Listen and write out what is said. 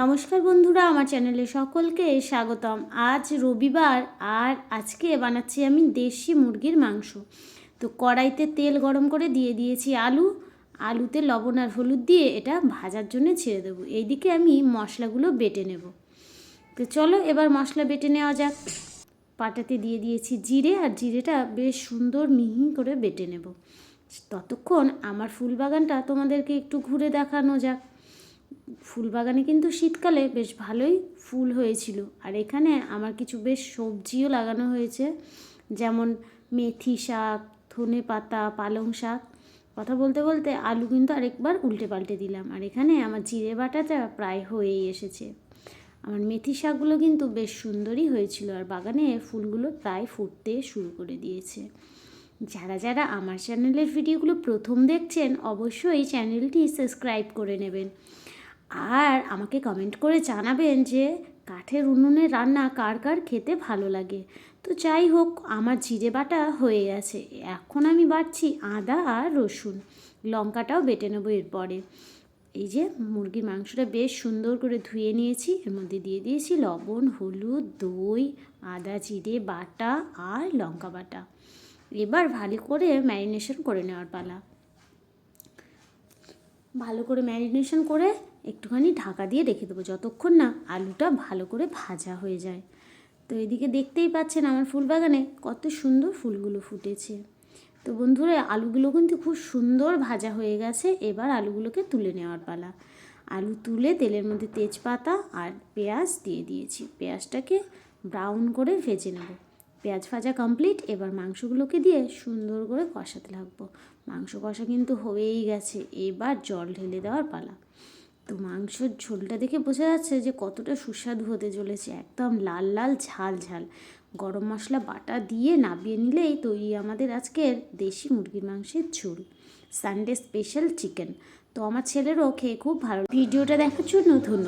নমস্কার বন্ধুরা, আমার চ্যানেলে সকলকে স্বাগতম। আজ রবিবার আর আজকে বানাচ্ছি আমি দেশি মুরগির মাংস। তো কড়াইতে তেল গরম করে দিয়ে দিয়েছি আলু। আলুতে লবণ আর হলুদ দিয়ে এটা ভাজার জন্য ছেড়ে দেবো। এইদিকে আমি মশলাগুলো বেটে নেব। তো চলো এবার মশলা বেটে নেওয়া যাক। পাটাতে দিয়ে দিয়েছি জিরে আর জিরেটা বেশ সুন্দর মিহি করে বেটে নেব। ততক্ষণ আমার ফুল বাগানটা তোমাদেরকে একটু ঘুরে দেখানো যাক। ফুল বাগানে কিন্তু শীতকালে বেশ ভালোই ফুল হয়েছিল। আর এখানে আমার কিছু বেশ সবজিও লাগানো হয়েছে, যেমন মেথি শাক, ধনে পাতা, পালং শাক। কথা বলতে বলতে আলু কিন্তু আরেকবার উল্টে পাল্টে দিলাম। আর এখানে আমার জিরে বাটাটা প্রায় হয়েই এসেছে। আমার মেথি শাকগুলো কিন্তু বেশ সুন্দরই হয়েছিল আর বাগানে ফুলগুলো প্রায় ফুটতে শুরু করে দিয়েছে। যারা যারা আমার চ্যানেলের ভিডিওগুলো প্রথম দেখছেন, অবশ্যই চ্যানেলটি সাবস্ক্রাইব করে নেবেন। আর আমাকে কমেন্ট করে জানাবেন যে কাঠের উনুনে রান্না কার কার খেতে ভালো লাগে। তো যাই হোক, আমার জিরে বাটা হয়ে গেছে। এখন আমি বাটছি আদা আর রসুন। লঙ্কাটাও বেটে নেব এরপরে। এই যে মুরগির মাংসটা বেশ সুন্দর করে ধুয়ে নিয়েছি। এর মধ্যে দিয়ে দিয়েছি লবণ, হলুদ, দই, আদা, জিরে, বাটা আর লঙ্কা বাটা। এবার ভালো করে ম্যারিনেশন করে নেওয়ার পালা। ভালো করে ম্যারিনেশন করে একটুখানি ঢাকা দিয়ে রেখে দেবো, যতক্ষণ না আলুটা ভালো করে ভাজা হয়ে যায়। তো এদিকে দেখতেই পাচ্ছেন আমার ফুল বাগানে কত সুন্দর ফুলগুলো ফুটেছে। তো বন্ধুরা, আলুগুলো কিন্তু খুব সুন্দর ভাজা হয়ে গেছে, এবার আলুগুলোকে তুলে নেওয়ার পালা। আলু তুলে তেলের মধ্যে তেজপাতা আর পেঁয়াজ দিয়ে দিয়েছি। পেঁয়াজটাকে ব্রাউন করে ভেজে নেব। পেঁয়াজ ভাজা কমপ্লিট, এবার মাংসগুলোকে দিয়ে সুন্দর করে কষাতে লাগবো। মাংস কষা কিন্তু হয়েই গেছে, এবার জল ঢেলে দেওয়ার পালা। তো মাংসের ঝোলটা দেখে বোঝা যাচ্ছে যে কতটা সুস্বাদু হতে চলেছে। একদম লাল লাল, ঝাল ঝাল। গরম মশলা, বাটা দিয়ে নাবিয়ে নিলেই তৈরি আমাদের আজকের দেশি মুরগির মাংসের ঝোল। সানডে স্পেশাল চিকেন তো আমার ছেলেরও খেয়ে খুব ভালো ভিডিওটা দেখার জন্য ধন্যবাদ।